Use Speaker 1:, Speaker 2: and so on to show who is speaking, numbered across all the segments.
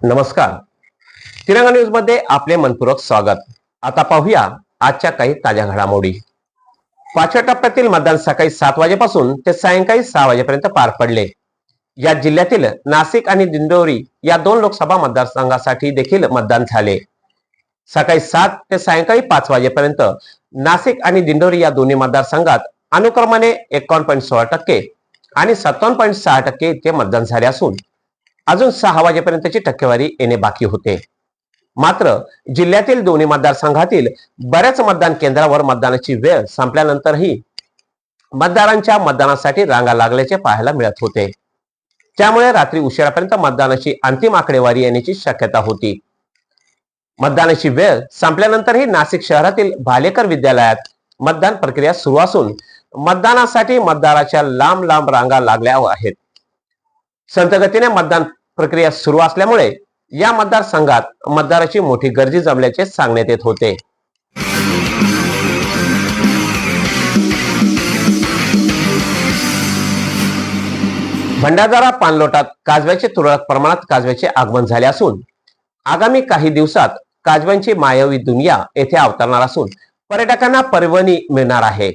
Speaker 1: नमस्कार. तिरंगा न्यूजमध्ये आपले मनपूर्वक स्वागत. आता पाहूया आजच्या काही ताज्या घडामोडी. पाचव्या टप्प्यातील मतदान सकाळी सात वाजेपासून ते सायंकाळी सहा वाजेपर्यंत पार पडले. या जिल्ह्यातील नाशिक आणि दिंडोरी या दोन लोकसभा मतदारसंघासाठी देखील मतदान झाले. सकाळी सात ते सायंकाळी पाच वाजेपर्यंत नाशिक आणि दिंडोरी या दोन्ही मतदारसंघात अनुक्रमाने एकावन्न पॉईंट सोळा टक्के आणि सत्तावन्न पॉईंट सहा टक्के इतके मतदान झाले असून अजून सहा वाजेपर्यंतची टक्केवारी येणे बाकी होते. मात्र जिल्ह्यातील दोन्ही मतदारसंघातील बऱ्याच मतदान केंद्रावर मतदानाची वेळ संपल्यानंतरही मतदारांच्या मतदानासाठी रांगा लागल्याचे पाहायला मिळत होते. त्यामुळे रात्री उशिरापर्यंत मतदानाची अंतिम आकडेवारी येण्याची शक्यता होती. मतदानाची वेळ संपल्यानंतरही नाशिक शहरातील भालेकर विद्यालयात मतदान प्रक्रिया सुरू असून मतदानासाठी मतदाराच्या लांब लांब रांगा लागल्या आहेत. संतगतीने मतदान प्रक्रिया सुरू असल्यामुळे या मतदारसंघात मतदाराची मोठी गर्दी जमल्याचे सांगण्यात येत होते. भंडारदारा पाणलोटात काजव्याचे तुरळक प्रमाणात काजव्याचे आगमन झाले असून आगामी काही दिवसात काजव्यांची मायावी दुनिया येथे अवतरणार असून पर्यटकांना परवणी मिळणार आहे.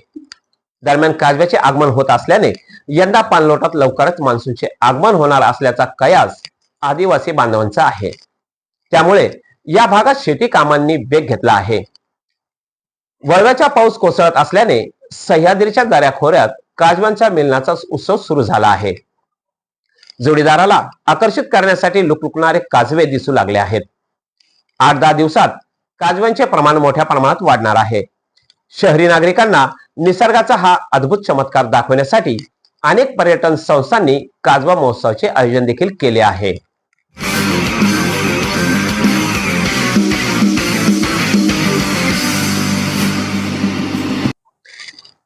Speaker 1: दरम्यान काजव्याचे आगमन होत असल्याने यंदा पाणलोटात लवकरच मान्सूनचे आगमन होणार असल्याचा कयास आदिवासी बांधवांचा आहे. त्यामुळे या भागात शेती कामांनी वेग घेतला आहे. वळव्याचा पाऊस कोसळत असल्याने सह्याद्रीच्या दऱ्याखोऱ्यात काजवांच्या मिलनाचा उत्सव सुरू झाला आहे. जोडीदाराला आकर्षित करण्यासाठी लुकलुकणारे काजवे दिसू लागले आहेत. आठ दहा दिवसात काजव्यांचे प्रमाण मोठ्या प्रमाणात वाढणार आहे. शहरी नागरिकांना निसर्गाचा हा अद्भुत चमत्कार दाखवण्यासाठी अनेक पर्यटन संस्थांनी काजवा महोत्सवाचे आयोजन देखील केले आहे.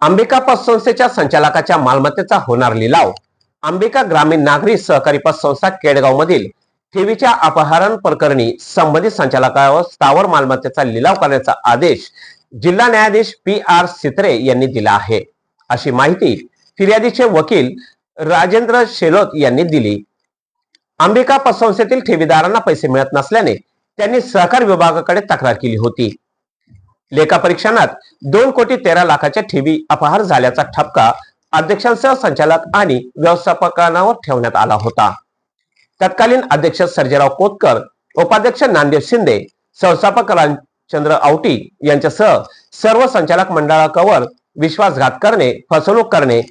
Speaker 1: अंबिका पतसंस्थेच्या संचालकाच्या मालमत्तेचा होणार लिलाव. अंबिका ग्रामीण नागरी सहकारी पतसंस्था केडगाव मधील ठेवीच्या अपहरण प्रकरणी संबंधित संचालकावर स्थावर मालमत्तेचा लिलाव करण्याचा आदेश जिल्हा न्यायाधीश पी आर सित्रे यांनी दिला आहे. अशी माहिती फिर्यादीचे वकील राजेंद्र शेलोत यांनी दिली. अंबिका पतसंस्थेतील ठेवीदारांना पैसे मिळत नसल्याने त्यांनी सहकार विभागाकडे तक्रार केली होती. लेखा परीक्षणात दोन कोटी तेरा लाखाच्या ठेवी अपहार झाल्याचा ठपका अध्यक्षांसह संचालक आणि व्यवस्थापकांवर ठेवण्यात आला होता. तत्कालीन अध्यक्ष सर्जेराव कोतकर उपाध्यक्ष नांदेव शिंदे संस्थापक रामचंद्र आवटी यांच्यासह सर्व संचालक मंडळावर विश्वासघात करणे फसवणूक करणे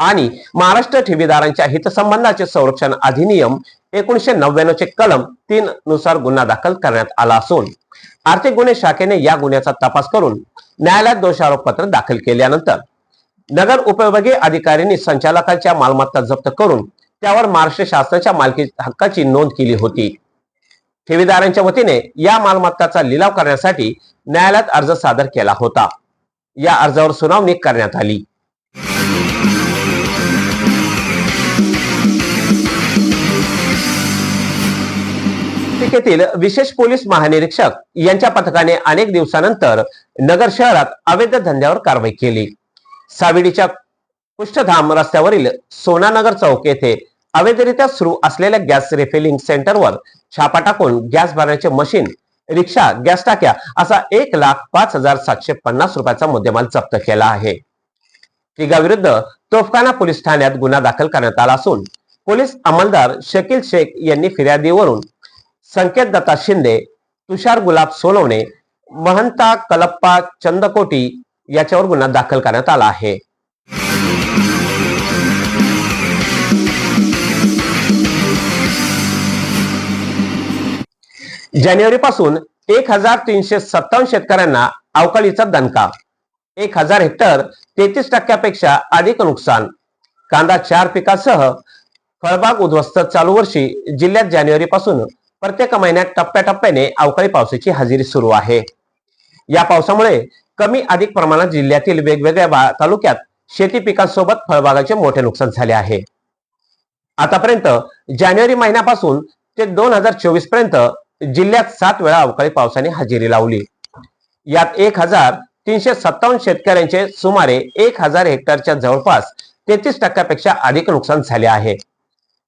Speaker 1: आणि महाराष्ट्र ठेवीदारांच्या हितसंबंधाचे संरक्षण अधिनियम एकोणीशे नव्याण्णव चे कलम तीन नुसार गुन्हा दाखल करण्यात आला असून आर्थिक गुन्हे शाखेने या गुन्ह्याचा तपास करून न्यायालयात दोषारोपपत्र दाखल केल्यानंतर नगर उपविभागीय अधिकाऱ्यांनी संचालकांच्या मालमत्ता जप्त करून त्यावर महाराष्ट्र शासनाच्या मालकी हक्काची नोंद केली होती. ठेवीदारांच्या वतीने या मालमत्ताचा लिलाव करण्यासाठी न्यायालयात अर्ज सादर केला होता. या अर्जावर सुनावणी करण्यात आली. पालिकेतील विशेष पोलीस महानिरीक्षक यांच्या पथकाने अनेक दिवसानंतर नगर शहरात अवैध धंद्यावर कारवाई केली. साविडीच्या कुष्ठधाम रस्त्यावरील सोनानगर चौक येथे अवैधरित्या सुरू असलेल्या गॅस रिफिलिंग सेंटरवर छापा टाकून गॅस भरण्याचे मशीन रिक्षा गॅस टाक्या असा एक लाख पाच हजार सातशे पन्नास रुपयाचा मुद्देमाल जप्त केला आहे. तिघाविरुद्ध तोफखाना पोलीस ठाण्यात गुन्हा दाखल करण्यात आला असून पोलीस अंमलदार शकील शेख यांनी फिर्यादीवरून संकेत दत्ता शिंदे तुषार गुलाब सोनवणे महंता कलप्पा चंदकोटी याच्यावर गुन्हा दाखल करण्यात आला आहे. जानेवारी पासून एक हजार तीनशे सत्तावन्न शेतकऱ्यांना अवकाळीचा दणका. एक हजार हेक्टर तेहतीस टक्क्यापेक्षा अधिक नुकसान. कांदा चार पिकासह फळबाग उद्ध्वस्त चालू वर्षी जिल्ह्यात जानेवारी पासून प्रत्येक महिन्यात टप्प्याटप्प्याने अवकाळी पावसाची हजेरी सुरू आहे. या पावसामुळे कमी अधिक प्रमाणात जिल्ह्यातील वेगवेगळ्या तालुक्यात शेती पिकांसोबत फळबागाचे मोठे नुकसान झाले आहे. आतापर्यंत जानेवारी महिन्यापासून ते दोन हजार चोवीसपर्यंत जिल्ह्यात सात वेळा अवकाळी पावसाने हजेरी लावली. यात एक हजार तीनशे सत्तावन्न शेतकऱ्यांचे सुमारे एक हजार हेक्टरच्या जवळपास तेहतीस टक्क्यापेक्षा अधिक नुकसान झाले आहे.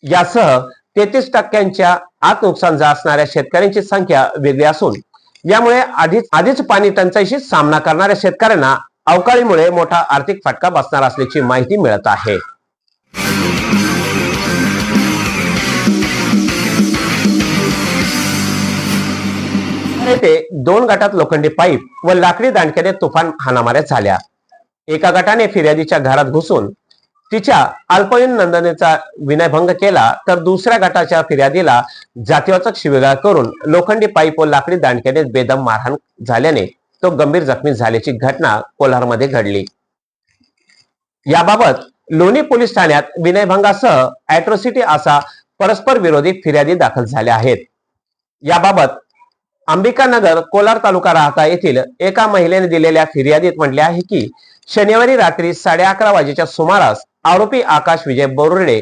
Speaker 1: यासह तेहतीस टक्क्यांच्या आत नुकसान जा असणाऱ्या शेतकऱ्यांची संख्या वेगळी असून यामुळे आधीच आधीच पाणी टंचाईशी सामना करणाऱ्या शेतकऱ्यांना अवकाळीमुळे मोठा आर्थिक फटका बसणार असल्याची माहिती मिळत आहे. येथे दोन गटात लोखंडी पाईप व लाकडी दांडक्याने तुफान हाणामाऱ्या झाल्या. एका गटाने फिर्यादीच्या घरात घुसून तिच्या अल्पवयीन नंदनेचा विनयभंग केला तर दुसऱ्या गटाच्या फिर्यादीला जातीवाचक शिवीगाळ करून लोखंडी पाईप व लाकडी दांडक्याने बेदम मारहाण झाल्याने तो गंभीर जखमी झाल्याची घटना कोल्हारमध्ये घडली. याबाबत लोणी पोलीस ठाण्यात विनयभंगासह अॅट्रोसिटी असा परस्पर विरोधी फिर्यादी दाखल झाल्या आहेत. याबाबत अंबिकानगर कोलार तालुका राहता येथील एका महिलेने दिलेल्या फिर्यादीत म्हटले आहे की शनिवारी रात्री साडे अकरा वाजेच्या सुमारास आरोपी आकाश विजय बोरडे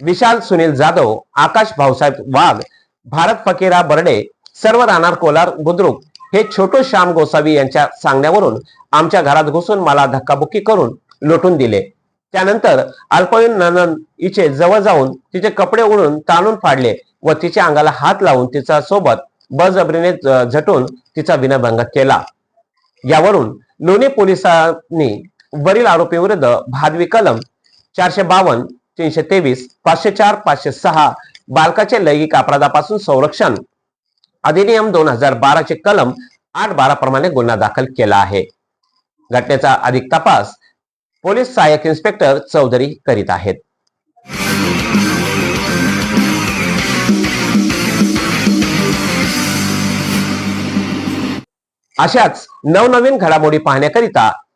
Speaker 1: विशाल सुनील जाधव आकाश भाऊसाहेब वाघ भारत फकीरा बर्डे सर्व राहणार कोलार बुद्रुक हे छोटू श्याम गोसावी यांच्या सांगण्यावरून आमच्या घरात घुसून मला धक्काबुक्की करून लुटून दिले. त्यानंतर अल्पवयीन ननन हिचे जवळ जाऊन तिचे कपडे उडून ताणून फाडले व तिच्या अंगाला हात लावून तिचा सोबत बळजबरीने झटून तिचा विनभंग केला. यावरून लोणी पोलिसांनी वरील आरोपीविरुद्ध भादवी कलम चारशे बावन्न तीनशे तेवीस पाचशे चार पाचशे सहा बालकाचे लैंगिक अपराधापासून संरक्षण. अधिनियम दोन हजार बाराचे कलम आठ बारा प्रमाणे गुन्हा दाखल केला आहे. घटनेचा अधिक तपास पोलीस सहाय्यक इन्स्पेक्टर चौधरी करीत आहेत. अशाच नवनवीन घडामोडी पाहण्याकरिता